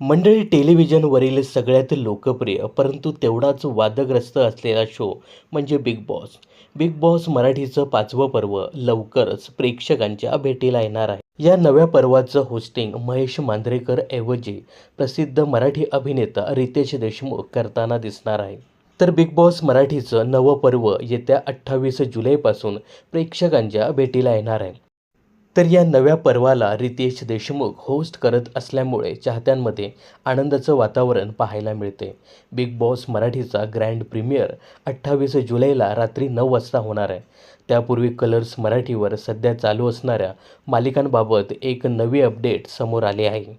मंडळी टेलिव्हिजनवरील सगळ्यात लोकप्रिय परंतु तेवढाच वादग्रस्त असलेला शो म्हणजे बिग बॉस बिग बॉस मराठीचं पाचवं पर्व लवकरच प्रेक्षकांच्या भेटीला येणार आहे. या नव्या पर्वाचं होस्टिंग महेश मांजरेकर ऐवजी प्रसिद्ध मराठी अभिनेता रितेश देशमुख करताना दिसणार आहे. तर बिग बॉस मराठीचं नवं पर्व येत्या अठ्ठावीस जुलैपासून प्रेक्षकांच्या भेटीला येणार आहे. तर या नव्या पर्वाला रितेश देशमुख होस्ट करत असल्यामुळे चाहत्यांमध्ये आनंदाचं वातावरण पाहायला मिळते. बिग बॉस मराठीचा ग्रँड प्रीमियर अठ्ठावीस जुलैला रात्री नऊ वाजता होणार आहे. त्यापूर्वी कलर्स मराठीवर सध्या चालू असणाऱ्या मालिकांबाबत एक नवी अपडेट समोर आली आहे.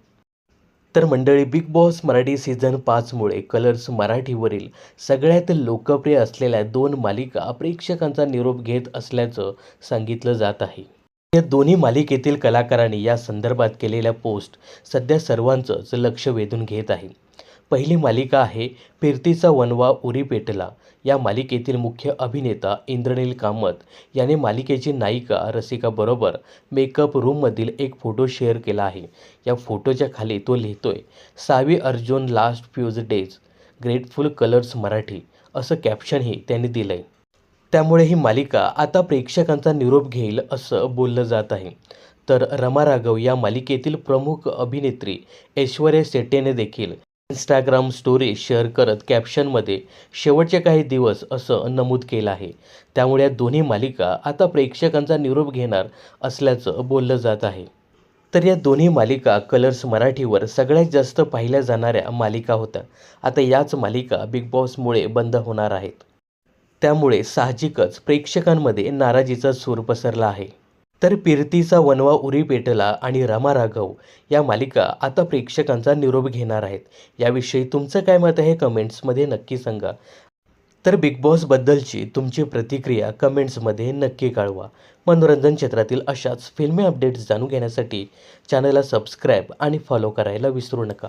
तर मंडळी बिग बॉस मराठी सीझन पाचमुळे कलर्स मराठीवरील सगळ्यात लोकप्रिय असलेल्या दोन मालिका प्रेक्षकांचा निरोप घेत असल्याचं सांगितलं जात आहे. या दोन्ही मालिकेतील कलाकारांनी या संदर्भात केलेल्या पोस्ट सध्या सर्वांचंच लक्ष वेधून घेत आहे. पहिली मालिका आहे फिरतीचा वनवा उरी पेटला. या मालिकेतील मुख्य अभिनेता इंद्रनील कामत याने मालिकेची नायिका रसिकाबरोबर मेकअप रूममधील एक फोटो शेअर केला आहे. या फोटोच्या खाली तो लिहितोय Savi Arjun last few days grateful Colors Marathi असं कॅप्शनही त्यांनी दिलं आहे त्यामुळे ही मालिका आता प्रेक्षकांचा निरोप घेईल असं बोललं जात आहे. तर रमा राघव या मालिकेतील प्रमुख अभिनेत्री ऐश्वर्या सेट्टेने देखील इंस्टाग्राम स्टोरी शेअर करत कॅप्शनमध्ये शेवटचे काही दिवस असं नमूद केलं आहे. त्यामुळे या दोन्ही मालिका आता प्रेक्षकांचा निरोप घेणार असल्याचं बोललं जात आहे. तर या दोन्ही मालिका कलर्स मराठीवर सगळ्यात जास्त पाहिल्या जाणाऱ्या मालिका होत्या. आता याच मालिका बिग बॉसमुळे बंद होणार आहेत. त्यामुळे साहजिकच प्रेक्षकांमध्ये नाराजीचा सूर पसरला आहे. तर पिरतीचा वनवा उरी पेटला आणि रमा राघव या मालिका आता प्रेक्षकांचा निरोप घेणार आहेत. याविषयी तुमचं काय मत आहे कमेंट्समध्ये नक्की सांगा. तर बिग बॉसबद्दलची तुमची प्रतिक्रिया कमेंट्समध्ये नक्की कळवा. मनोरंजन क्षेत्रातील अशाच फिल्मी अपडेट्स जाणून घेण्यासाठी चॅनलला सबस्क्राईब आणि फॉलो करायला विसरू नका.